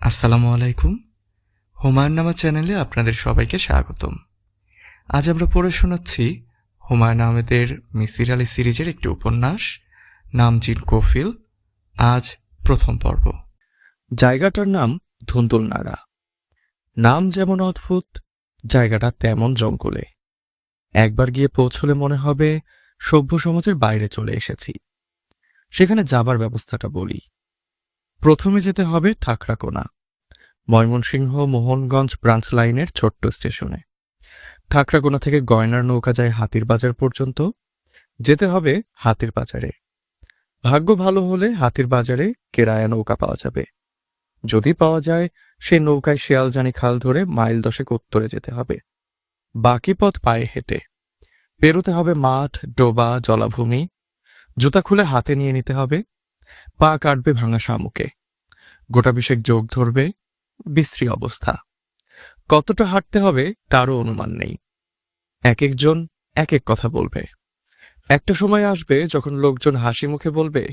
আসসালামু আলাইকুম। হুমায়ুন নামা চ্যানেলে আপনাদের সবাইকে স্বাগতম। আজ আমরা পড়ে শোনাচ্ছি হুমায়ুন আহমেদের মিসির আলী সিরিজের একটি উপন্যাস, নাম জিন কফিল। আজ প্রথম পর্ব। জায়গাটার নাম ধুন্দুলনাড়া। নাম যেমন অদ্ভুত, জায়গাটা তেমন জঙ্গলে। একবার গিয়ে পৌঁছলে মনে হবে সভ্য সমাজের বাইরে চলে এসেছি। সেখানে যাবার ব্যবস্থাটা বলি। প্রথমে যেতে হবে ঠাকরাকোনা ময়মনসিংহ মোহনগঞ্জ ব্রাঞ্চ লাইনের ছোট্ট স্টেশনে। ঠাকরাকোনা থেকে গয়নার নৌকা যায় হাতির বাজার পর্যন্ত। যেতে হবে হাতির বাজারে। ভাগ্য ভালো হলে হাতির বাজারে কেরায়া নৌকা পাওয়া যাবে। যদি পাওয়া যায় সেই নৌকায় শেয়ালজানি খাল ধরে মাইল দশেক উত্তরে যেতে হবে। বাকি পথ পায়ে হেঁটে। পেরোতে হবে মাঠ, ডোবা, জলাভূমি। জুতা খুলে হাতে নিয়ে নিতে হবে। পা কাটবে ভাঙা শামুকে। গোটা বিশেক যোগ ধরবে, বিশ্রী অবস্থা। কতটা হাঁটতে হবে তারও অনুমান নেই। এক একজন এক এক কথা বলবে। একটা সময় আসবে যখন লোকজন হাসি মুখে বলবে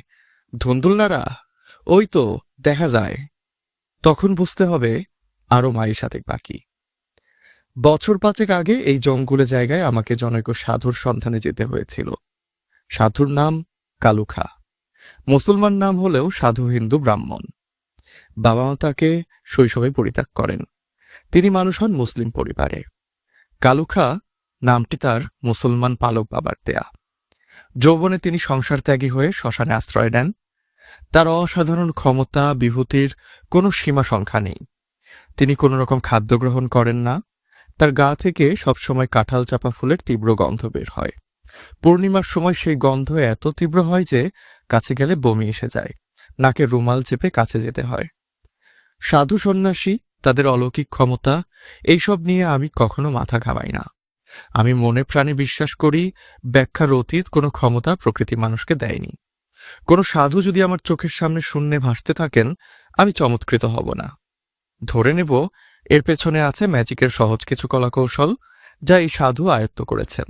ধুন্দুল নাড়া ওই তো, দেখা যায়। তখন বুঝতে হবে আরও মায়ের সাথে বাকি। বছর পাঁচেক আগে এই জঙ্গলে জায়গায় আমাকে জনৈক সাধুর সন্ধানে যেতে হয়েছিল। সাধুর নাম কালুখা। মুসলমান নাম হলেও সাধু হিন্দু ব্রাহ্মণ। বাবা মা তাকে শৈশবে পরিত্যাগ করেন। তিনি মানুষ হন মুসলিম পরিবারে। কালুখা নামটি তার মুসলমান পালক বাবার দেয়া। যৌবনে তিনি সংসার ত্যাগী হয়ে শ্মশানে আশ্রয় নেন। তার অসাধারণ ক্ষমতা, বিভূতির কোনো সীমা সংখ্যা নেই। তিনি কোনো রকম খাদ্য গ্রহণ করেন না। তার গা থেকে সবসময় কাঁঠাল চাপা ফুলের তীব্র গন্ধ বের হয়। পূর্ণিমার সময় সেই গন্ধ এত তীব্র হয় যে কাছে গেলে বমি এসে যায়। নাকে রুমাল চেপে কাছে যেতে হয়। সাধু সন্ন্যাসী, তাদের অলৌকিক ক্ষমতা, এইসব নিয়ে আমি কখনো মাথা ঘামাই না। আমি মনে প্রাণে বিশ্বাস করি, ব্যাখ্যার অতীত কোনো ক্ষমতা প্রকৃতি মানুষকে দেয়নি। কোনো সাধু যদি আমার চোখের সামনে শূন্যে ভাসতে থাকেন, আমি চমৎকৃত হব না। ধরে নেব, এর পেছনে আছে ম্যাজিকের সহজ কিছু কলাকৌশল, যা এই সাধু আয়ত্ত করেছেন।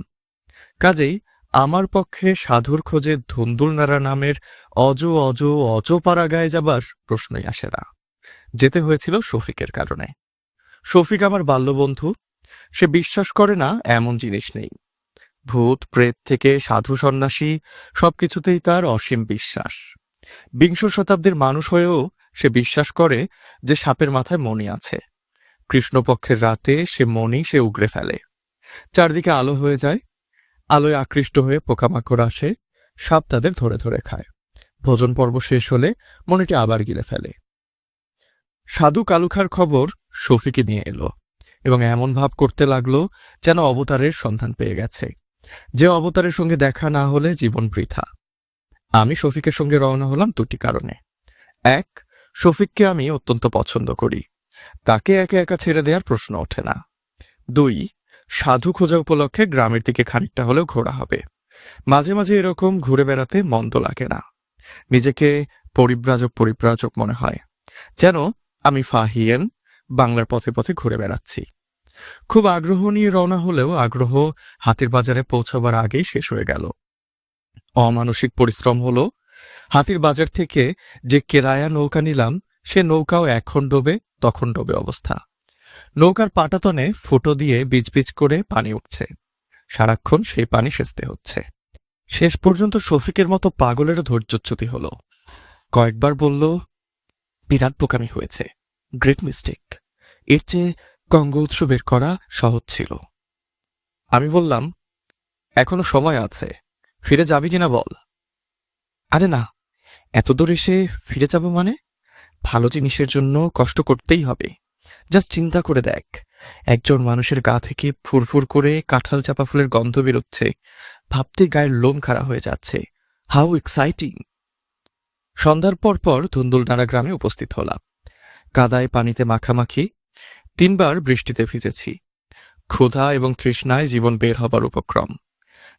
কাজেই, আমার পক্ষে সাধুর খোঁজে ধুন্দুল নারা নামের অজ অজ অজপাড়া গায়ে যাবার প্রশ্নই আসে না। যেতে হয়েছিল শফিকের কারণে। শফিক আমার বাল্যবন্ধু, সে বিশ্বাস করে না এমন জিনিস নেই। ভূত, প্রেত থেকে সাধু সন্ন্যাসী, সবকিছুতেই তার অসীম বিশ্বাস। বিংশ শতাব্দীর মানুষ হয়েও সে বিশ্বাস করে যে সাপের মাথায় মণি আছে। কৃষ্ণপক্ষের রাতে সে মণি সে উগড়ে ফেলে। চারদিকে আলো হয়ে যায়, আলোয় আকৃষ্ট হয়ে পোকামাকড় আসে, সাপ তাদের ধরে ধরে খায়। ভোজন পর্ব শেষ হলে মণিটি আবার গিলে ফেলে। সাধু কালুখার খবর শফিকে নিয়ে এলো এবং এমন ভাব করতে লাগল যেন অবতারের সন্ধান পেয়ে গেছে। যে অবতারের সঙ্গে দেখা না হলে জীবন বৃথা। আমি শফিকের সঙ্গে রওনা হলাম দুটি কারণে। এক, শফিককে আমি অত্যন্ত পছন্দ করি। তাকে একে একা ছেড়ে দেওয়ার প্রশ্ন ওঠে না। দুই, সাধু খোঁজা উপলক্ষে গ্রামের দিকে খানিকটা হলেও ঘোরা হবে। মাঝে মাঝে এরকম ঘুরে বেড়াতে মন্দ লাগে না। নিজেকে পরিব্রাজক পরিব্রাজক মনে হয়। যেন আমি ফাহিয়েন, বাংলার পথে পথে ঘুরে বেড়াচ্ছি। খুব আগ্রহ নিয়ে রওনা হলেও আগ্রহ হাতির বাজারে পৌঁছাবার আগেই শেষ হয়ে গেল। অমানসিক পরিশ্রম হলো। হাতির বাজার থেকে যে কেরায়া নৌকা নিলাম, সে নৌকাও এখন ডোবে, তখন ডোবে অবস্থা। নৌকার পাটাতনে ফুটো দিয়ে বিচ করে পানি উঠছে। সারাক্ষণ সেই পানি সেচতে হচ্ছে। শেষ পর্যন্ত শফিকের মতো পাগলেরও ধৈর্যচ্যুতি হলো। কয়েকবার বলল, বিরাট বোকামি হয়েছে। গ্রেট মিস্টেক এর চেয়ে কঙ্গ উৎস বের করা সহজ ছিল। আমি বললাম, এখনও সময় আছে। ফিরে যাবি কিনা বল? আরে না। এত দূর এসে ফিরে যাব মানে? ভালো জিনিসের জন্য কষ্ট করতেই হবে। জাস্ট চিন্তা করে দেখ। একজন মানুষের গা থেকে ফুরফুর করে কাঁঠাল চাপা ফুলের গন্ধ বেরোচ্ছে। ভাবতে গায়ের লোম খাড়া হয়ে যাচ্ছে। How exciting! সন্ধ্যার পর পর ধুন্দুলনাড়া গ্রামে উপস্থিত হলাম। কাদায় পানিতে মাখামাখি, তিনবার বৃষ্টিতে ভিজেছি। ক্ষুধা এবং তৃষ্ণায় জীবন বের হবার উপক্রম।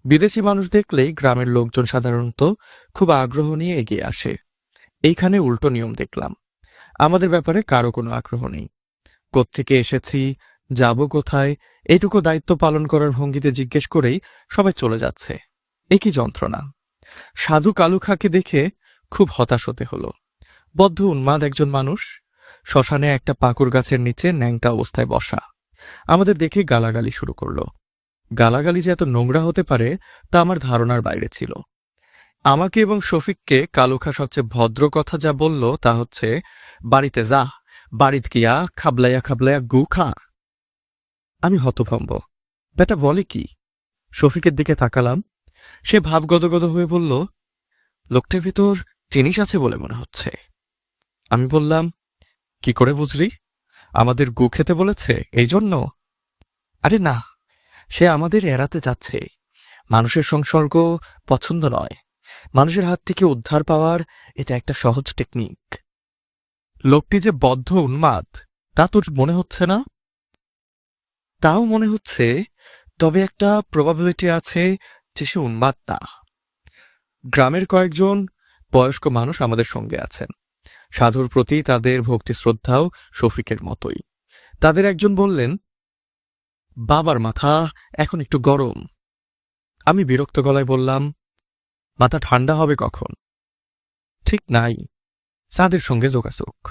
বিদেশি মানুষ দেখলেই গ্রামের লোকজন সাধারণত খুব আগ্রহ নিয়ে এগিয়ে আসে। এইখানে উল্টো নিয়ম দেখলাম। আমাদের ব্যাপারে কারও কোনো আগ্রহ নেই। কোত্থেকে এসেছি, যাব কোথায় এটুকু দায়িত্ব পালন করার ভঙ্গিতে জিজ্ঞেস করেই সবাই চলে যাচ্ছে। এ কি যন্ত্রণা। সাধু কালু কালুখাকে দেখে খুব হতাশ হতে হলো। বদ্ধ উন্মাদ একজন মানুষ শ্মশানে একটা পাকুর গাছের নিচে ন্যাংটা অবস্থায় বসা। আমাদের দেখে গালাগালি শুরু করল। গালাগালি যে এত নোংরা হতে পারে, তা আমার ধারণার বাইরে ছিল। আমাকে এবং শফিককে কালুখা সবচেয়ে ভদ্র কথা যা বলল তা হচ্ছে, বাড়িতে যা, বাড়িত গিয়া খাবলাইয়া খাবলাইয়া গু খা। আমি হতভম্ব। বেটা, বলে কি? শফিকের দিকে তাকালাম। সে ভাব গদগদ হয়ে বলল, লোকটার ভিতর জিনিস আছে বলে মনে হচ্ছে। আমি বললাম কি করে বুঝলি? আমাদের গু খেতে বলেছে, এই জন্য? আরে না, সে আমাদের এড়াতে যাচ্ছে। মানুষের সংসর্গ পছন্দ নয়। মানুষের হাত থেকে উদ্ধার পাওয়ার এটা একটা সহজ টেকনিক। লোকটি যে বদ্ধ উন্মাদ, তা তোর মনে হচ্ছে না? তাও মনে হচ্ছে, তবে একটা প্রবাবিলিটি আছে যে সে উন্মাদ না। গ্রামের কয়েকজন বয়স্ক মানুষ আমাদের সঙ্গে আছেন। সাধুর প্রতি তাদের ভক্তি শ্রদ্ধাও শফিকের মতোই। তাদের একজন বললেন, বাবার মাথা এখন একটু গরম। আমি বিরক্ত গলায় বললাম, মাথা ঠান্ডা হবে কখন? ঠিক নাই। চাঁদের সঙ্গে যোগাযোগ।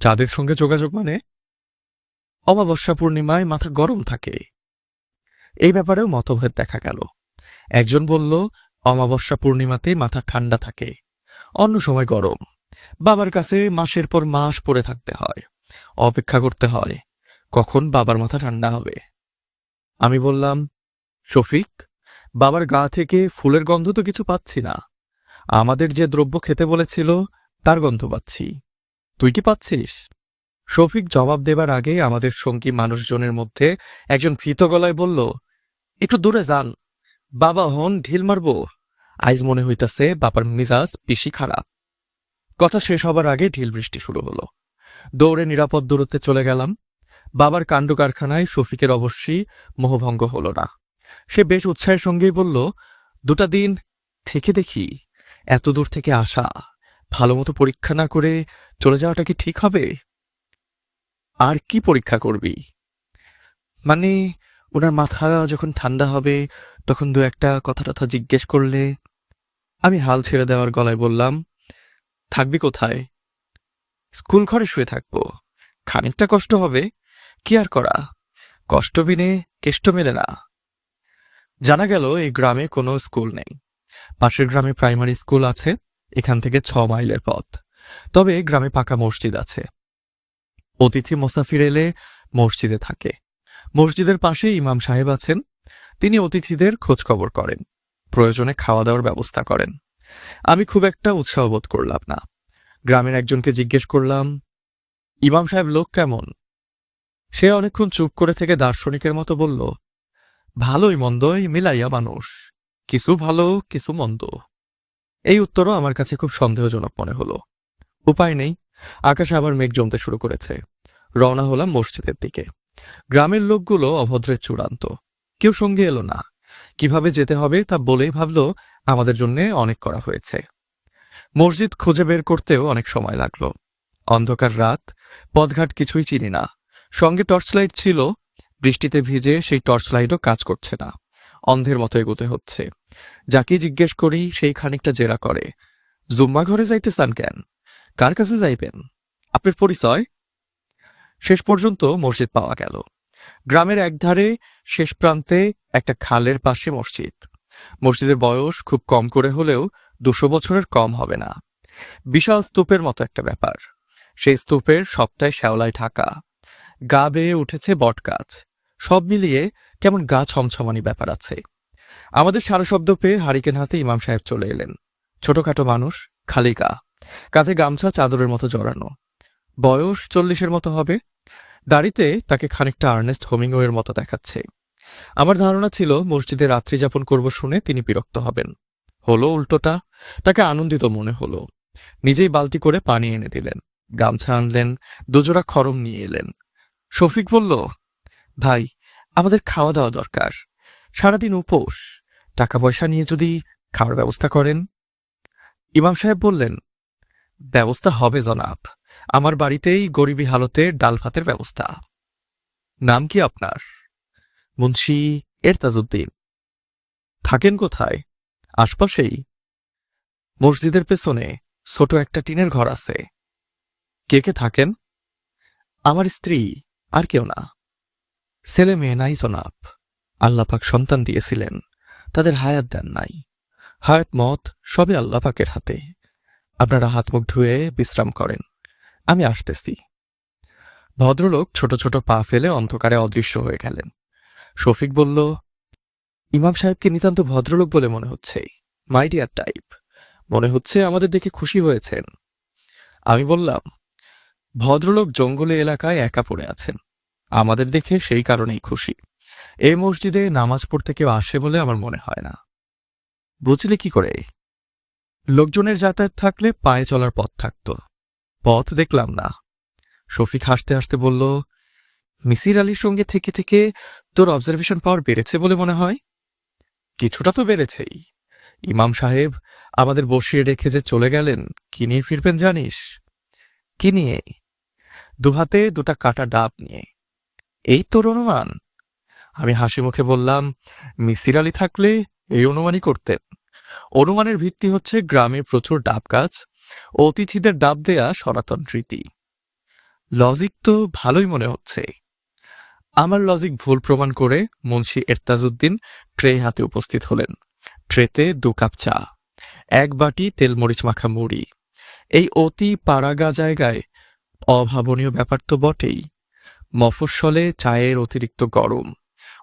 চাঁদের সঙ্গে যোগাযোগ মানে? অমাবস্যা পূর্ণিমায় মাথা গরম থাকে। এই ব্যাপারেও মতভেদ দেখা গেল। একজন বলল, অমাবস্যা পূর্ণিমাতেই মাথা ঠান্ডা থাকে। অন্য সময় গরম। বাবার কাছে মাসের পর মাস পড়ে থাকতে হয়। অপেক্ষা করতে হয়, কখন বাবার মাথা ঠান্ডা হবে। আমি বললাম, শফিক, বাবার গা থেকে ফুলের গন্ধ তো কিছু পাচ্ছি না। আমাদের যে দ্রব্য খেতে বলেছিল, তার গন্ধ পাচ্ছি। তুই কি পাচ্ছিস? শফিক জবাব দেবার আগে আমাদের সঙ্গী মানুষজনের মধ্যে একজন ভীত গলায় বলল, একটু দূরে যান। বাবা হন ঢিল মারব। আইজ মনে হইতাছে বাবার মিজাজ পিসি খারাপ। কথা শেষ হবার আগে ঢিল বৃষ্টি শুরু হলো। দৌড়ে নিরাপদ দূরত্বে চলে গেলাম। বাবার কাণ্ড কারখানায় শফিকের অবশ্যই মোহভঙ্গ হলো না। সে বেশ উৎসাহের সঙ্গেই বলল, দুটা দিন থেকে দেখি, এত দূর থেকে আসা ভালো মতো পরীক্ষা না করে চলে যাওয়াটা কি ঠিক হবে? আর কি পরীক্ষা করবি? মানে ওনার মাথা যখন ঠান্ডা হবে, তখন দু একটা কথা টথা জিজ্ঞেস করলে আমি হাল ছেড়ে দেওয়ার গলায় বললাম থাকবি কোথায়? স্কুল ঘরে শুয়ে থাকব। খানিকটা কষ্ট হবে, কি আর করা? কষ্ট বিনে কেষ্ট মেলে না। জানা গেল এই গ্রামে কোনো স্কুল নেই। পাশের গ্রামে প্রাইমারি স্কুল আছে, এখান থেকে ছ মাইলের পথ। তবে গ্রামে পাকা মসজিদ আছে। অতিথি মোসাফির এলে মসজিদে থাকে। মসজিদের পাশে ইমাম সাহেব আছেন। তিনি অতিথিদের খোঁজখবর করেন। প্রয়োজনে খাওয়া দাওয়ার ব্যবস্থা করেন। আমি খুব একটা উৎসাহ বোধ করলাম না। গ্রামের একজনকে জিজ্ঞেস করলাম, ইমাম সাহেব, লোক কেমন? সে অনেকক্ষণ চুপ করে থেকে দার্শনিকের মতো বলল, ভালোই মন্দই, মিলাইয়া মানুষ। কিছু ভালো, কিছু মন্দ। এই উত্তরও আমার কাছে খুব সন্দেহজনক মনে হলো। উপায় নেই, আকাশে আবার মেঘ জমতে শুরু করেছে। রওনা হলাম মসজিদের দিকে। গ্রামের লোকগুলো অভদ্রের চূড়ান্ত। কেউ সঙ্গে এলো না। কীভাবে যেতে হবে তা বলেই ভাবল আমাদের জন্য অনেক করা হয়েছে। মসজিদ খুঁজে বের করতেও অনেক সময় লাগল। অন্ধকার রাত, পথঘাট কিছুই চিনি না। সঙ্গে টর্চ লাইট ছিল, বৃষ্টিতে ভিজে সেই টর্চ লাইটও কাজ করছে না। অন্ধের মতো এগোতে হচ্ছে। যাকে জিজ্ঞেস করি, সেই খানিকটা জেরা করে। জুম্মা ঘরে যাইতে চান কেন? কার কাছে যাইবেন? আপনার পরিচয়? শেষ পর্যন্ত মসজিদ পাওয়া গেল। গ্রামের একধারে, শেষ প্রান্তে একটা খালের পাশে মসজিদ। মসজিদের বয়স খুব কম করে হলেও দুশো বছরের কম হবে না। বিশাল স্তূপের মতো একটা ব্যাপার। সেই স্তূপের সবটাই শ্যাওলায় ঢাকা। গা বেয়ে উঠেছে বটগাছ সব মিলিয়ে কেমন গা ছমছমানি ব্যাপার আছে। আমাদের সারা শব্দ পেয়ে হারিকেন হাতে ইমাম সাহেব চলে এলেন। ছোটখাটো মানুষ, খালি গা। কাঁধে গামছা চাদরের মতো জড়ানো। বয়স চল্লিশের মতো হবে। দাড়িতে তাকে খানিকটা আর্নেস্ট হোমিংওয়ের মতো দেখাচ্ছে। আমার ধারণা ছিল মসজিদে রাত্রি যাপন করব শুনে তিনি বিরক্ত হবেন। হলো উল্টোটা, তাকে আনন্দিত মনে হলো। নিজেই বালতি করে পানি এনে দিলেন, গামছা আনলেন, দুজোড়া খরম নিয়ে এলেন। শফিক বলল, ভাই, আমাদের খাওয়া দাওয়া দরকার। সারাদিন উপোস। টাকা পয়সা নিয়ে যদি খাওয়ার ব্যবস্থা করেন? ইমাম সাহেব বললেন, ব্যবস্থা হবে জনাব। আমার বাড়িতেই গরিবী হালতে ডাল ভাতের ব্যবস্থা। নাম কি আপনার? মুন্সি এরতাজউদ্দিন। থাকেন কোথায়? আশপাশেই। মসজিদের পেছনে ছোট একটা টিনের ঘর আছে। কে কে থাকেন? আমার স্ত্রী, আর কেউ না। ছেলে মেয়ে নাই জনাব। আল্লাপাক সন্তান দিয়েছিলেন। তাদের হায়াত দেন নাই। হায়াত, মত সবে আল্লাপাকের হাতে। আপনারা হাত মুখ ধুয়ে বিশ্রাম করেন। আমি আসতেছি। ভদ্রলোক ছোট ছোট পা ফেলে অন্ধকারে অদৃশ্য হয়ে গেলেন। শফিক বলল, ইমাম সাহেবকে নিতান্ত ভদ্রলোক বলে মনে হচ্ছে। মাই ডিয়ার টাইপ, মনে হচ্ছে আমাদের দেখে খুশি হয়েছেন। আমি বললাম, ভদ্রলোক জঙ্গলে এলাকায় একা পড়ে আছেন। আমাদের দেখে সেই কারণেই খুশি। এই মসজিদে নামাজ পড়তে কেউ আসে বলে আমার মনে হয় না। বুঝলে কি করে? লোকজনের যাতায়াত থাকলে পায়ে চলার পথ থাকত। পথ দেখলাম না। শফিক হাসতে হাসতে বলল, মিসির আলীর সঙ্গে থেকে থেকে তোর অবজারভেশন পাওয়ার বেড়েছে বলে মনে হয়? কিছুটা তো বেড়েছেই। ইমাম সাহেব আমাদের বসিয়ে রেখে যে চলে গেলেন, কি নিয়ে ফিরবেন জানিস? কি নিয়ে? দুহাতে দুটা কাটা ডাব নিয়ে। এই তোর অনুমান। আমি হাসি মুখে বললাম, মিসির আলী থাকলে এই অনুমানই করতেন। অনুমানের ভিত্তি হচ্ছে গ্রামের প্রচুর ডাব গাছ, অতিথিদের ডাব দেয়া সনাতন রীতি। লজিক তো ভালোই মনে হচ্ছে। আমার লজিক ভুল প্রমাণ করে মুন্সি এরতাজউদ্দিন ট্রে হাতে উপস্থিত হলেন। ট্রেতে দু কাপ চা, এক বাটি তেলমরিচ মাখা মুড়ি। এই অতি পাড়াগা জায়গায় অভাবনীয় ব্যাপার তো বটেই। মফস্বলে চায়ের অতিরিক্ত গরম,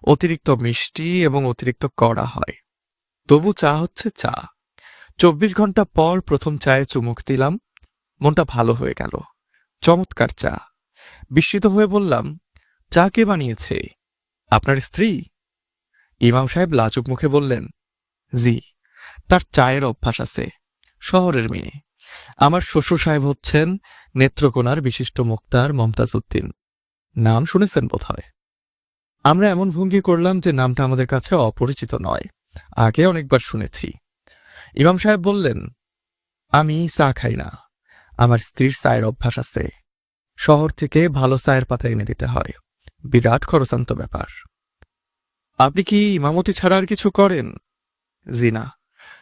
অতিরিক্ত মিষ্টি এবং অতিরিক্ত কড়া হয়। তবু চা হচ্ছে চা। চব্বিশ ঘণ্টা পর প্রথম চায়ে চুমুক দিলাম, মনটা ভালো হয়ে গেল। চমৎকার চা। বিস্মিত হয়ে বললাম চা কে বানিয়েছে? আপনার স্ত্রী? ইমাম সাহেব লাজুক মুখে বললেন, জি, তার চায়ের অভ্যাস আছে, শহরের মেয়ে। আমার শ্বশুর সাহেব হচ্ছেন নেত্রকোনার বিশিষ্ট মুক্তার মমতাজ উদ্দিন নাম শুনেছেন বোধ হয় আমরা এমন ভঙ্গি করলাম যে নামটা আমাদের কাছে অপরিচিত নয়, আগে অনেকবার শুনেছি। ইমাম সাহেব বললেন, আমি চা খাই না, আমার স্ত্রীর চায়ের অভ্যাস আছে, শহর থেকে ভালো চায়ের পাতা এনে দিতে হয়। বিরাট খরচান্ত ব্যাপার। আপনি কি ইমামতি ছাড়া আর কিছু করেন? জি না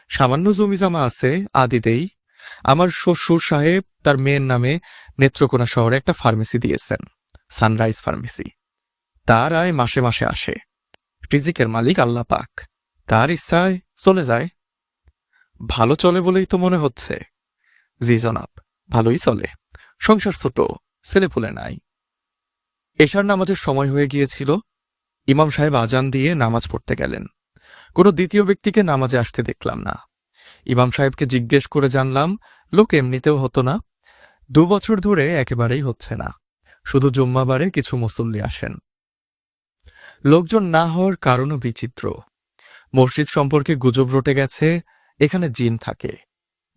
সামান্য জমি জমা আছে আদিতেই আমার শ্বশুর সাহেব তার মেয়ের নামে নেত্রকোনা শহরে একটা ফার্মেসি দিয়েছেন, সানরাইজ ফার্মেসি। তার আয় মাসে মাসে আসে। রিজিকের মালিক আল্লাহ পাক। তার ইচ্ছায় চলে যায়। ভালো চলে বলেই তো মনে হচ্ছে। জি জনাব, ভালোই চলে। সংসার ছোট ছেলে ছেলেপুলে নাই। এশার নামাজের সময় হয়ে গিয়েছিল, ইমাম সাহেব আজান দিয়ে নামাজ পড়তে গেলেন। কোনো দ্বিতীয় ব্যক্তিকে নামাজে আসতে দেখলাম না। ইমাম সাহেবকে জিজ্ঞেস করে জানলাম, লোক এমনিতেও হতো না। দু বছর ধরে একেবারেই হচ্ছে না। শুধু জুম্মাবারে কিছু মুসল্লি আসেন। লোকজন না হওয়ার কারণও বিচিত্র। মসজিদ সম্পর্কে গুজব রটে গেছে, এখানে জিন থাকে।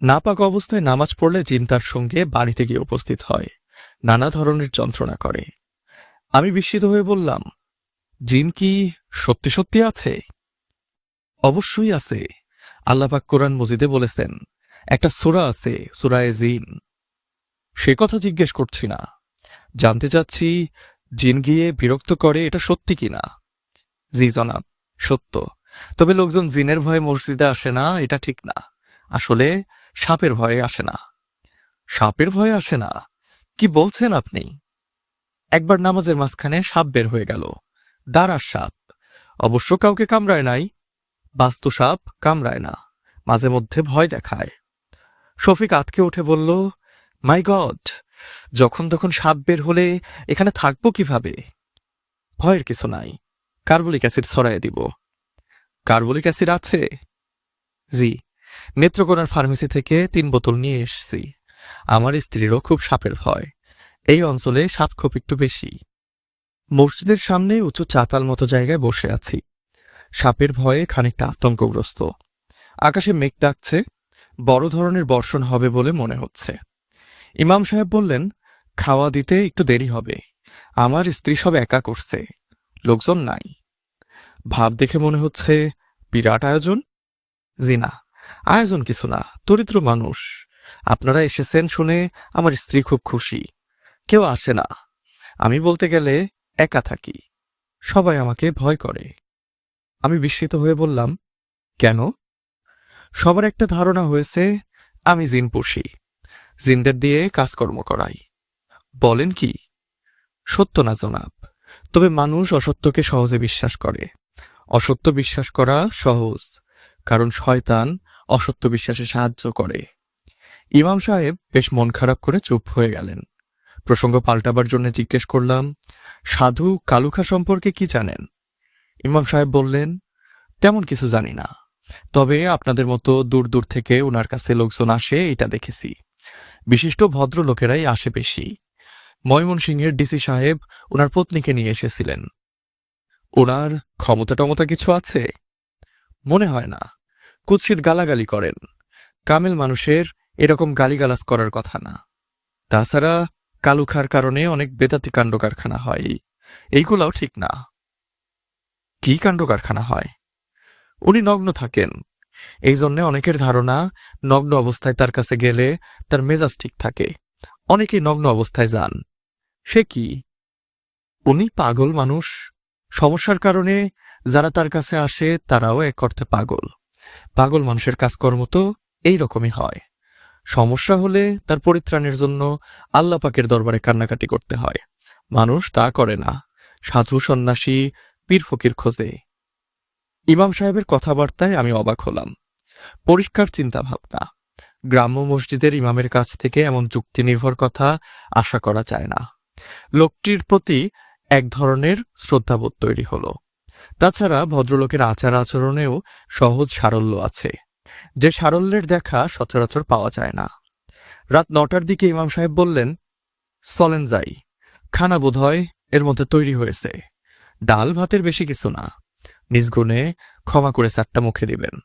নাপাক অবস্থায় নামাজ পড়লে জিন তার সঙ্গে বাড়িতে গিয়ে উপস্থিত হয়। নানা ধরনের যন্ত্রণা করে। আমি বিস্মিত হয়ে বললাম, জিন কি সত্যি সত্যি আছে? অবশ্যই আছে। আল্লাপাক কোরআন মজিদে বলেছেন, একটা সুরা আছে, সুরায় জিন। সে কথা জিজ্ঞেস করছি না। জানতে চাচ্ছি, জিন গিয়ে বিরক্ত করে এটা সত্যি কিনা জি, জনাব, সত্য। তবে লোকজন জিনের ভয়ে মসজিদে আসে না, এটা ঠিক না। আসলে সাপের ভয়ে আসে না। সাপের ভয়ে আসে না? কি বলছেন আপনি? একবার নামাজের মাঝখানে সাপ বের হয়ে গেল। দাঁড়ার সাপ। অবশ্য কাউকে কামড়ায় নাই। বাস্তু সাপ কামড়ায় না। মাঝে মধ্যে ভয় দেখায়। শফিক আতকে উঠে বলল মাই গড যখন তখন সাপ বের হলে এখানে থাকব কীভাবে? ভয়ের কিছু নাই। কার্বলিক অ্যাসিড ছড়াইয়ে দিব। কার্বলিক অ্যাসিড আছে? জি। নেত্রকোনার ফার্মেসি থেকে তিন বোতল নিয়ে এসেছি। আমার স্ত্রীরও খুব সাপের ভয়। এই অঞ্চলে সাপ খুব একটু বেশি। মসজিদের সামনে উঁচু চাতাল মতো জায়গায় বসে আছি। সাপের ভয়ে খানিকটা আতঙ্কগ্রস্ত। আকাশে মেঘ ডাকছে, বড় ধরনের বর্ষণ হবে বলে মনে হচ্ছে। ইমাম সাহেব বললেন, খাওয়া দিতে একটু দেরি হবে। আমার স্ত্রী সব একা করছে, লোকজন নাই। ভাব দেখে মনে হচ্ছে, বিরাট আয়োজন? জি না, আয়োজন কিছু না, দরিদ্র মানুষ। আপনারা এসেছেন শুনে আমার স্ত্রী খুব খুশি। কেউ আসে না। আমি বলতে গেলে একা থাকি। সবাই আমাকে ভয় করে। আমি বিস্মিত হয়ে বললাম, কেন? সবার একটা ধারণা হয়েছে, আমি জিন পুষি। জিনদের দিয়ে কাজকর্ম করাই। বলেন কি? সত্য না জনাব? তবে মানুষ অসত্যকে সহজে বিশ্বাস করে। অসত্য বিশ্বাস করা সহজ, কারণ শয়তান অসত্য বিশ্বাসে সাহায্য করে। ইমাম সাহেব বেশ মন খারাপ করে চুপ হয়ে গেলেন। প্রসঙ্গ পাল্টাবার জন্য জিজ্ঞেস করলাম, সাধু কালুখা সম্পর্কে কি জানেন? ইমাম সাহেব বললেন, তেমন কিছু জানি না। তবে আপনাদের মতো দূর দূর থেকে ওনার কাছে লোকজন আসে, এটা দেখেছি। বিশিষ্ট ভদ্রলোকেরাই আসে বেশি। ময়মনসিংহের ডিসি সাহেব ওনার পত্নীকে নিয়ে এসেছিলেন। ওনার ক্ষমতা টমতা কিছু আছে? মনে হয় না। কুৎসিত গালাগালি করেন। কামেল মানুষের এরকম গালিগালাজ করার কথা না। তাছাড়া কালুখার কারণে অনেক বেদাতি কাণ্ড কারখানা হয়। এইগুলাও ঠিক না। কি কাণ্ড কারখানা হয়? উনি নগ্ন থাকেন। এই জন্যে অনেকের ধারণা, নগ্ন অবস্থায় তার কাছে গেলে তার মেজাজ ঠিক থাকে। অনেকেই নগ্ন অবস্থায় যান। সে কি? উনি পাগল মানুষ। সমস্যার কারণে যারা তার কাছে আসে, তারাও এক অর্থে পাগল। পাগল মানুষের কাজকর্ম তো এই রকমই হয়। সমস্যা হলে তার পরিত্রাণের জন্য আল্লাহ পাকের দরবারে কান্নাকাটি করতে হয়। মানুষ তা করে না। সাধু সন্ন্যাসী পীর ফকির খোঁজে। ইমাম সাহেবের কথাবার্তায় আমি অবাক হলাম। পরিষ্কার চিন্তা ভাবনা গ্রাম্য মসজিদের ইমামের কাছ থেকে এমন যুক্তি নির্ভর কথা আশা করা যায় না। লোকটির প্রতি এক ধরনের শ্রদ্ধাবোধ তৈরি হলো। তাছাড়া ভদ্রলোকের আচার আচরণেও সহজ সারল্য আছে। যে সারল্যের দেখা সচরাচর পাওয়া যায় না। রাত নটার দিকে ইমাম সাহেব বললেন, চলেন যাই। খানা বোধহয় এর মধ্যে তৈরি হয়েছে। ডাল ভাতের বেশি কিছু না। নিজ গুণে ক্ষমা করে চারটা মুখে দিবেন।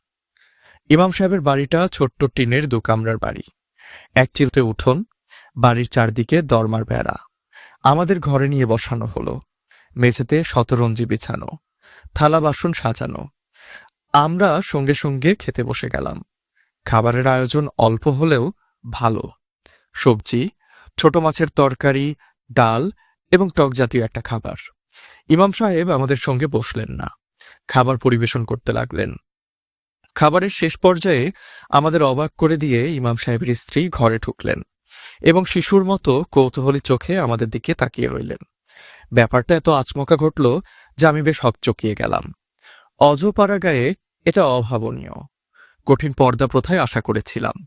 ইমাম সাহেবের বাড়িটা ছোট্ট টিনের দু কামরার বাড়ি। এক চিলতে উঠোন, বাড়ির চারদিকে দরমার বেড়া আমাদের ঘরে নিয়ে বসানো হলো। মেঝেতে শতরঞ্জি বিছানো। থালা বাসন সাজানো। আমরা সঙ্গে সঙ্গে খেতে বসে গেলাম। খাবারের আয়োজন অল্প হলেও ভালো। সবজি, ছোট মাছের তরকারি, ডাল এবং টক জাতীয় একটা খাবার। ইমাম সাহেব আমাদের সঙ্গে বসলেন না। খাবার পরিবেশন করতে লাগলেন। খাবারের শেষ পর্যায়ে আমাদের অবাক করে দিয়ে ইমাম সাহেবের স্ত্রী ঘরে ঢুকলেন এবং শিশুর মতো কৌতূহলী চোখে আমাদের দিকে তাকিয়ে রইলেন। ব্যাপারটা এত আচমকা ঘটল যে আমি বেশ হকচকিয়ে গেলাম। অজপাড়া গায়ে এটা অভাবনীয়। কঠিন পর্দা প্রথায় আশা করেছিলাম।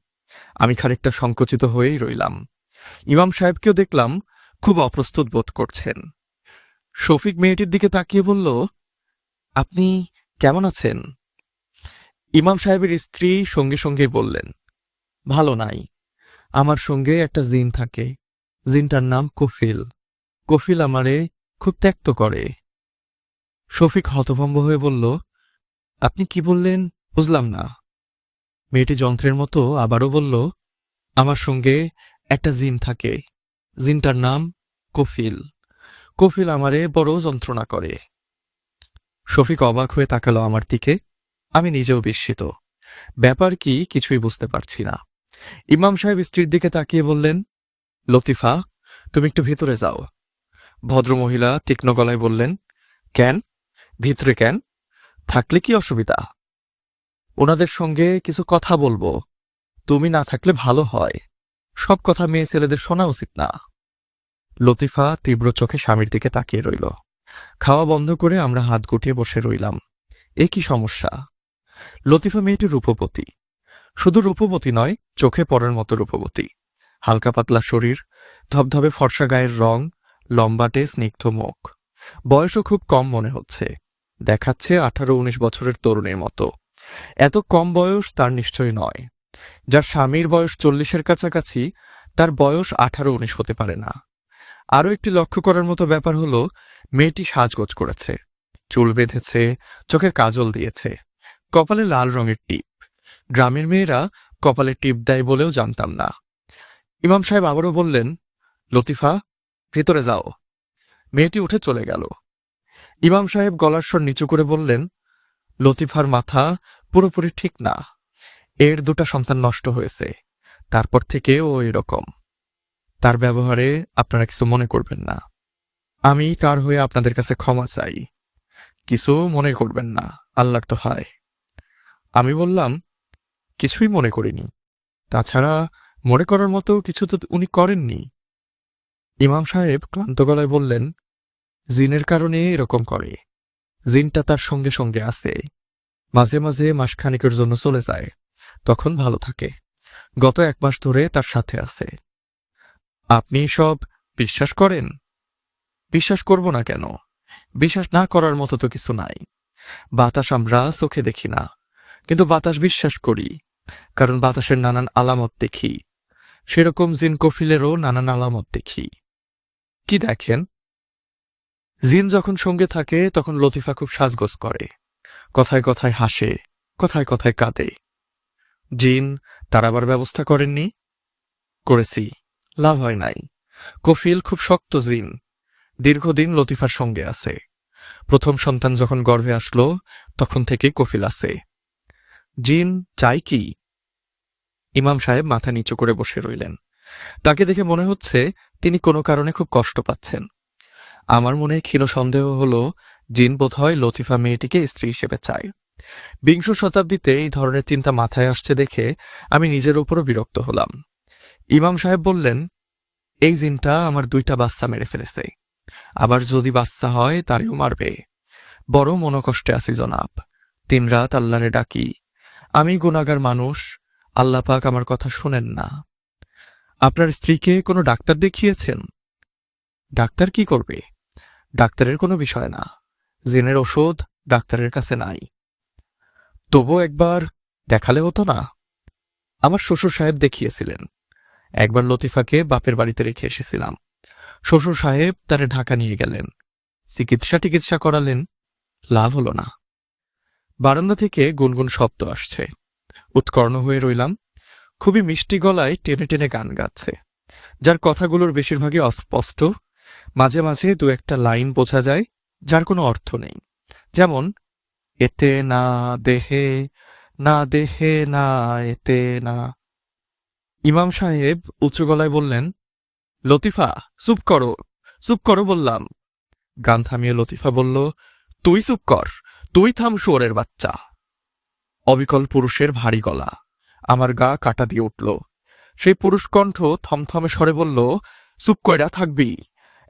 আমি খানিকটা সংকুচিত হয়েই রইলাম। ইমাম সাহেবকেও দেখলাম খুব অপ্রস্তুত বোধ করছেন। শফিক মেয়েটির দিকে তাকিয়ে বলল, আপনি কেমন আছেন? ইমাম সাহেবের স্ত্রী সঙ্গে সঙ্গে বললেন, ভালো নাই। আমার সঙ্গে একটা জিন থাকে। জিনটার নাম কফিল। কফিল আমারে খুব ত্যক্ত করে। শফিক হতভম্ব হয়ে বলল আপনি কি বললেন? বুঝলাম না। মেয়েটি যন্ত্রের মতো আবারও বলল, আমার সঙ্গে একটা জিন থাকে। জিনটার নাম কফিল। কফিল আমারে বড় যন্ত্রণা করে। শফিক অবাক হয়ে তাকালো আমার দিকে। আমি নিজেও বিস্মিত। ব্যাপার কি কিছুই বুঝতে পারছি না। ইমাম সাহেব স্ত্রীর দিকে তাকিয়ে বললেন, লতিফা, তুমি একটু ভিতরে যাও। ভদ্রমহিলা তীক্ষ্ণ গলায় বললেন, কেন? ভিতরে কেন? থাকলে কি অসুবিধা? ওনাদের সঙ্গে কিছু কথা বলব। তুমি না থাকলে ভালো হয়। সব কথা মেয়ে ছেলেদের শোনা উচিত না। লতিফা তীব্র চোখে স্বামীর দিকে তাকিয়ে রইল। খাওয়া বন্ধ করে আমরা হাত গুটিয়ে বসে রইলাম। এ কি সমস্যা? লতিফা মেয়েটি রূপবতী। শুধু রূপবতী নয়, চোখে পড়ার মতো রূপবতী। হালকা পাতলা শরীর, ধবধবে ফর্সা গায়ের রং লম্বাটে স্নিগ্ধ মুখ। বয়সও খুব কম মনে হচ্ছে। দেখাচ্ছে আঠারো উনিশ বছরের তরুণীর মতো। এত কম বয়স তার নিশ্চয় নয়। যার স্বামীর বয়স চল্লিশের কাছাকাছি, তার বয়স আঠারো উনিশ হতে পারে না। আরও একটি লক্ষ্য করার মতো ব্যাপার হলো, মেয়েটি সাজগোজ করেছে। চুল বেঁধেছে, চোখে কাজল দিয়েছে। কপালে লাল রঙের টিপ। গ্রামের মেয়েরা কপালে টিপ দেয় বলেও জানতাম না। ইমাম সাহেব আবারও বললেন, লতিফা, ভেতরে যাও। মেয়েটি উঠে চলে গেল। ইমাম সাহেব গলার স্বর নিচু করে বললেন, লতিফার মাথা পুরোপুরি ঠিক না। এর দুটা সন্তান নষ্ট হয়েছে। তারপর থেকে ও এরকম। তার ব্যবহারে আপনারা কিছু মনে করবেন না। আমি তার হয়ে আপনাদের কাছে ক্ষমা চাই। কিছু মনে করবেন না, আল্লাহর তো হায় আমি বললাম, কিছুই মনে করিনি। তাছাড়া মনে করার মতো কিছু তো উনি করেননি। ইমাম সাহেব ক্লান্ত গলায় বললেন জিনের কারণে এরকম করে। জিনটা তার সঙ্গে সঙ্গে আছে মাঝে মাঝে মাসখানেকের জন্য চলে যায়। তখন ভালো থাকে। গত এক মাস ধরে তার সাথে আছে। আপনি সব বিশ্বাস করেন? বিশ্বাস করব না কেন? বিশ্বাস না করার মতো তো কিছু নাই। বাতাস আমরা চোখে দেখি না। কিন্তু বাতাস বিশ্বাস করি। কারণ বাতাসের নানান আলামত দেখি। সেরকম জিন কফিলেরও নানান আলামত দেখি। কি দেখেন? জিন যখন সঙ্গে থাকে, তখন লতিফা খুব সাজগোজ করে। কথায় কথায় হাসে, কথায় কথায় কাঁদে। জিন, তার আবার ব্যবস্থা করেননি? করেছি, লাভ হয় নাই। কফিল খুব শক্ত জিন। দীর্ঘদিন লতিফার সঙ্গে আছে। প্রথম সন্তান যখন গর্ভে আসলো, তখন থেকে কফিল আছে। জিন, চাই কি? ইমাম সাহেব মাথা নিচু করে বসে রইলেন। তাকে দেখে মনে হচ্ছে তিনি কোনো কারণে খুব কষ্ট পাচ্ছেন। আমার মনে ক্ষীণ সন্দেহ হলো জিন বোধহয় লতিফা মেয়েটিকে স্ত্রী হিসেবে চায়। বিংশ শতাব্দীতে এই ধরনের চিন্তা মাথায় আসছে দেখে আমি নিজের উপরও বিরক্ত হলাম। ইমাম সাহেব বললেন, এই জিনটা আমার দুইটা বাচ্চা মেরে ফেলেছে। আবার যদি বাচ্চা হয়, তারেও মারবে। বড় মনোকষ্টে আছি জনাব। তিন রাত আল্লাহরে ডাকি। আমি গুণাগার মানুষ। আল্লাহ পাক আমার কথা শোনেন না। আপনার স্ত্রীকে কোনো ডাক্তার দেখিয়েছেন? ডাক্তার কি করবে? ডাক্তারের কোনো বিষয় না। জেনের ওষুধ ডাক্তারের কাছে নাই। তবু একবার দেখালে হতো না। আমার শ্বশুর সাহেব দেখিয়েছিলেন। একবার লতিফাকে বাপের বাড়িতে রেখে এসেছিলাম। শ্বশুর সাহেব তারে ঢাকা নিয়ে গেলেন। চিকিৎসা টিকিৎসা করালেন। লাভ হলো না। বারান্দা থেকে গুনগুন শব্দ আসছে। উৎকর্ণ হয়ে রইলাম। খুবই মিষ্টি গলায় টেনে টেনে গান গাচ্ছে। যার কথাগুলোর বেশিরভাগই অস্পষ্ট। মাঝে মাঝে দু একটা লাইন বোঝা যায় যার কোনো অর্থ নেই। যেমন, এতে না দেহে না দেহে, না এতে না। ইমাম সাহেব উঁচু গলায় বললেন, লতিফা, চুপ করো চুপ করো বললাম। গান থামিয়ে লতিফা বলল, তুই চুপ কর, তুই থাম শুয়োরের বাচ্চা। অবিকল পুরুষের ভারী গলা, আমার গা কাটা দিয়ে উঠল। সেই পুরুষ কণ্ঠ থমথমে স্বরে বলল, চুপ কইরা থাকবি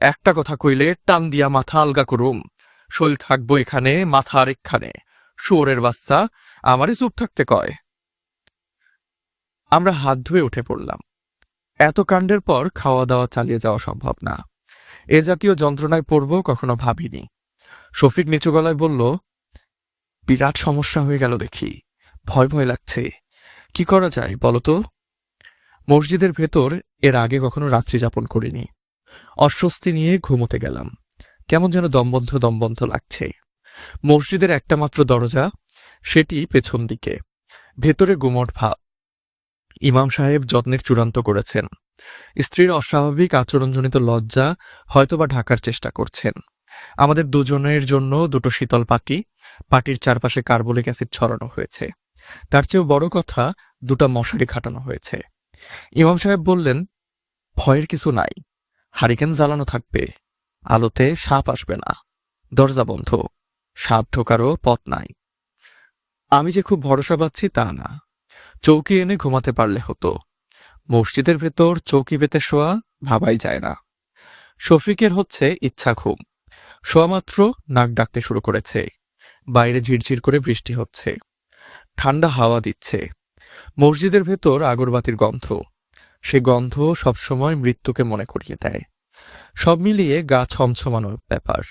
একটা কথা কইলে টান দিয়া মাথা আলগা করুম। শৈল থাকব এখানে মাথা আরেকখানে শুয়োরের বাচ্চা আমারই চুপ থাকতে কয়। আমরা হাত ধুয়ে উঠে পড়লাম। এত কাণ্ডের পর খাওয়া দাওয়া চালিয়ে যাওয়া সম্ভব না। এ জাতীয় যন্ত্রণায় পড়ব কখনো ভাবিনি। শফিক নিচু গলায় বলল, বিরাট সমস্যা হয়ে গেল দেখি। ভয় ভয় লাগছে। কি করা যায় বলতো মসজিদের ভেতর এর আগে কখনো রাত্রি যাপন করিনি। অস্বস্তি নিয়ে ঘুমোতে গেলাম। কেমন যেন দমবন্ধ দমবন্ধ লাগছে। মসজিদের একটা মাত্র দরজা, সেটি পেছন দিকে। ভেতরে গুমট ভাব। ইমাম সাহেব যত্নের চূড়ান্ত করেছেন। স্ত্রীর অস্বাভাবিক আচরণজনিত লজ্জা হয়তোবা ঢাকার চেষ্টা করছেন। আমাদের দুজনের জন্য দুটো শীতল পাটি, পাটির চারপাশে কার্বলিক অ্যাসিড ছড়ানো হয়েছে। তার চেয়েও বড় কথা, দুটা মশারি খাটানো হয়েছে। ইমাম সাহেব বললেন, ভয়ের কিছু নাই। হারিকেন জ্বালানো থাকবে। আলোতে সাপ আসবে না। দরজা বন্ধ। সাপ ঢোকারও পথ নাই। আমি যে খুব ভরসা পাচ্ছি তা না। চৌকি এনে ঘুমাতে পারলে হতো। মসজিদের ভেতর চৌকি পেতে শোয়া ভাবাই যায় না। শফিকের হচ্ছে ইচ্ছা ঘুম। শোয়া মাত্র নাক ডাকতে শুরু করেছে। বাইরে ঝিরঝির করে বৃষ্টি হচ্ছে। ঠান্ডা হাওয়া দিচ্ছে। মসজিদের ভেতর আগরবাতির গন্ধ। সে গন্ধ সবসময় মৃত্যুকে মনে করিয়ে দেয়। সব মিলিয়ে গা ছমছমানো ব্যাপার।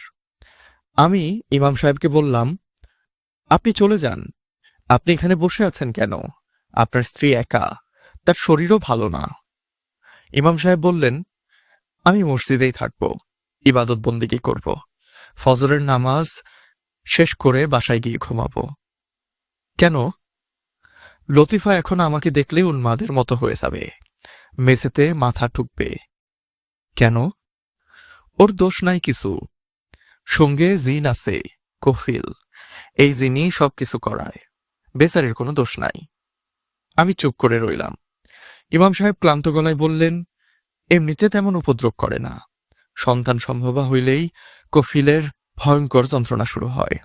আমি ইমাম সাহেবকে বললাম, আপনি চলে যান। আপনি এখানে বসে আছেন কেন? আপনার স্ত্রী একা, তার শরীরও ভালো না। ইমাম সাহেব বললেন, আমি মসজিদেই থাকব, ইবাদত বন্দিগি করব? ফজরের নামাজ শেষ করে বাসায় গিয়ে ঘুমাবো। কেন? লতিফা এখন আমাকে দেখলে উন্মাদের মতো হয়ে যাবে। মেঝেতে মাথা ঠুকবে। কেন? ওর দোষ নাই কিছু। সঙ্গে জিন আছে, কফিল। এই জিনই সবকিছু করায়। বেচারির কোনো দোষ নাই। আমি চুপ করে রইলাম। ইমাম সাহেব ক্লান্ত গলায় বললেন, এমনিতে তেমন উপদ্রব করে না। সন্তান সম্ভবা হইলেই কফিলের ভয়ঙ্কর যন্ত্রণা শুরু হয়।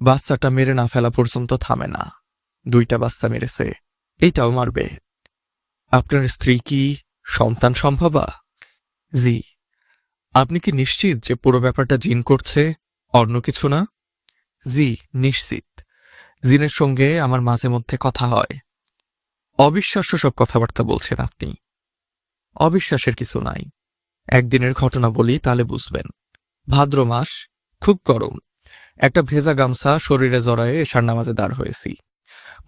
বাচ্চাটা মেরে না ফেলা পর্যন্ত থামে না। দুইটা বাচ্চা মেরেছে। এইটাও মারবে। আপনার স্ত্রী কি সন্তান সম্ভবা? জি। আপনি কি নিশ্চিত যে পুরো ব্যাপারটা জিন করছে, অন্য কিছু না? জি, নিশ্চিত। জিনের সঙ্গে আমার মাঝে মধ্যে কথা হয়। অবিশ্বাস্য সব কথাবার্তা বলছেন আপনি। অবিশ্বাসের কিছু নাই। একদিনের ঘটনা বলি, তাহলে বুঝবেন। ভাদ্র মাস, খুব গরম। একটা ভেজা গামছা শরীরে জড়ায়ে এশার নামাজে দাঁড় হয়েছি।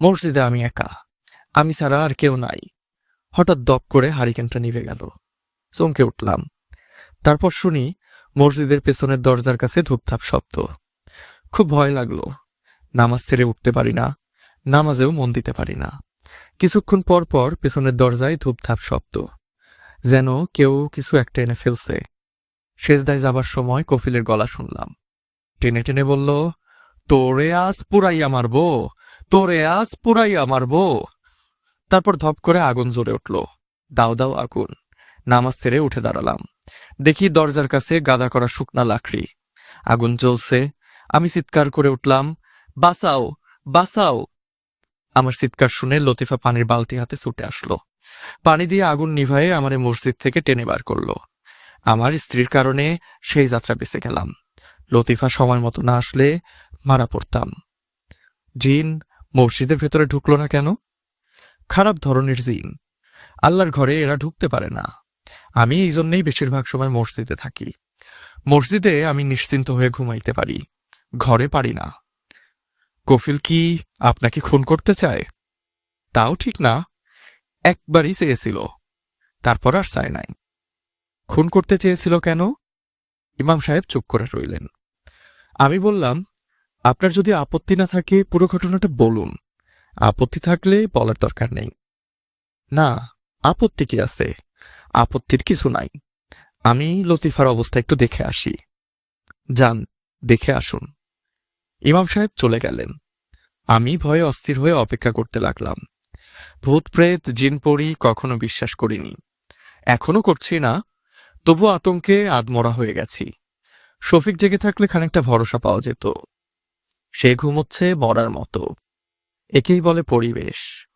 মসজিদে আমি একা। আমি ছাড়া আর কেউ নাই। হঠাৎ দপ করে হারিকেনটা নিভে গেল। চমকে উঠলাম। তারপর শুনি মসজিদের পেছনের দরজার কাছে ধূপধাপ শব্দ। খুব ভয় লাগল। নামাজ ছেড়ে উঠতে পারি না, নামাজেও মন দিতে পারি না। কিছুক্ষণ পর পর পেছনের দরজায় ধূপধাপ শব্দ। যেন কেউ কিছু একটা এনে ফেলছে। শেষদায় যাবার সময় কফিলের গলা শুনলাম। টেনে টেনে বলল, তোরে আজ পুরাইয়া মারবো, তোরে আজ পুরাইয়া মারবো। তারপর ধপ করে আগুন জ্বলে উঠল। দাও দাও আগুন। নামাজ ছেড়ে উঠে দাঁড়ালাম। দেখি দরজার কাছে গাদা করা শুকনা লাকড়ি। আগুন জ্বলছে। আমি চিৎকার করে উঠলাম, বাঁচাও বাঁচাও। আমার চিৎকার শুনে লতিফা পানির বালতি হাতে ছুটে আসলো। পানি দিয়ে আগুন নিভায়ে আমারে মসজিদ থেকে টেনে বার করল। আমার স্ত্রীর কারণে সেই যাত্রা বেঁচে গেলাম। লতিফা সময় মতো না আসলে মারা পড়তাম। জিন, মসজিদের ভেতরে ঢুকলো না কেন? খারাপ ধরনের জিন। আল্লাহর ঘরে এরা ঢুকতে পারে না। আমি এই জন্যেই বেশিরভাগ সময় মসজিদে থাকি। মসজিদে আমি নিশ্চিন্ত হয়ে ঘুমাইতে পারি। ঘরে পারি না। কফিল কি আপনাকে খুন করতে চায়? তাও ঠিক না। একবারই চেয়েছিল। তারপর আর চায় নাই। খুন করতে চেয়েছিল কেন? ইমাম সাহেব চুপ করে রইলেন। আমি বললাম, আপনার যদি আপত্তি না থাকে, পুরো ঘটনাটা বলুন। আপত্তি থাকলে বলার দরকার নেই। না, আপত্তি কি আছে? আপত্তির কিছু নাই। আমি লতিফার অবস্থা একটু দেখে আসি। যান, দেখে আসুন। ইমাম সাহেব চলে গেলেন। আমি ভয়ে অস্থির হয়ে অপেক্ষা করতে লাগলাম। ভূত, প্রেত, জিন পড়ি কখনো বিশ্বাস করিনি। এখনও করছি না, তবু আতঙ্কে আদমরা হয়ে গেছি। শফিক জেগে থাকলে খানিকটা ভরসা পাওয়া যেত। সে ঘুমোচ্ছে মরার মতো। একেই বলে পরিবেশ।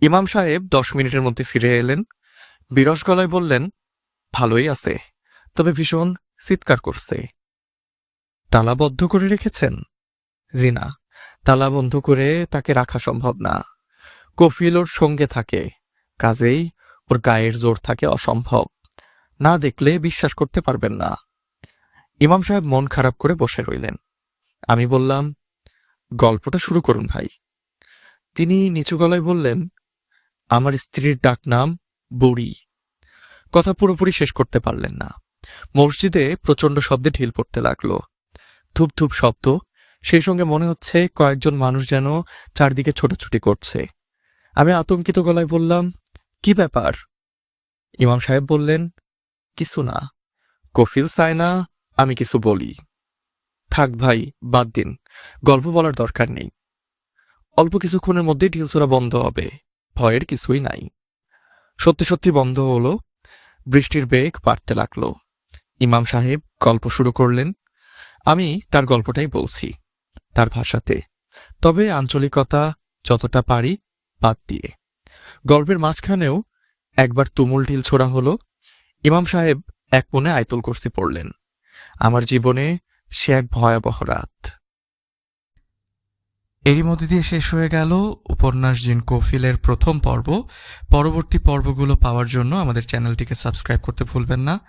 ইমাম সাহেব দশ মিনিটের মধ্যে ফিরে এলেন। বিরস গলায় বললেন, ভালোই আছে, তবে ভীষণ চিৎকার করছে। তালা বদ্ধ করে রেখেছেন? জি না, তালা বন্ধ করে তাকে রাখা সম্ভব না। কফিল ওর সঙ্গে থাকে, কাজেই ওর গায়ের জোর থাকে অসম্ভব। না দেখলে বিশ্বাস করতে পারবেন না। ইমাম সাহেব মন খারাপ করে বসে রইলেন। আমি বললাম, গল্পটা শুরু করুন ভাই। তিনি নিচু গলায় বললেন, আমার স্ত্রীর ডাক নাম বুড়ি। কথা পুরোপুরি শেষ করতে পারলেন না। মসজিদে প্রচণ্ড শব্দে ঢিল পড়তে লাগল। ধূপ শব্দ, সেই সঙ্গে মনে হচ্ছে কয়েকজন মানুষ যেন চারদিকে ছোটাছুটি করছে। আমি আতঙ্কিত গলায় বললাম, কি ব্যাপার? ইমাম সাহেব বললেন, কিছু না। কফিল চায় না, আমি কিছু বলি। থাক ভাই, বাদ দিন। গল্প বলার দরকার নেই। অল্প কিছুক্ষণের মধ্যেই ঢিলছোড়া বন্ধ হবে। ভয়ের কিছুই নাই। সত্যি সত্যি বন্ধ হলো। বৃষ্টির বেগ বাড়তে লাগল। ইমাম সাহেব গল্প শুরু করলেন। আমি তার গল্পটাই বলছি, তার ভাষাতে। তবে আঞ্চলিকতা যতটা পারি বাদ দিয়ে। গল্পের মাঝখানেও একবার তুমুল ঢিল ছোড়া হলো। ইমাম সাহেব এক মনে আয়তুল কুরসি পড়লেন। আমার জীবনে সে এক ভয়াবহ রাত। এরই মধ্যে দিয়ে শেষ হয়ে গেল উপন্যাস জিন কফিলের প্রথম পর্ব। পরবর্তী পর্বগুলো পাওয়ার জন্য আমাদের চ্যানেলটিকে সাবস্ক্রাইব করতে ভুলবেন না।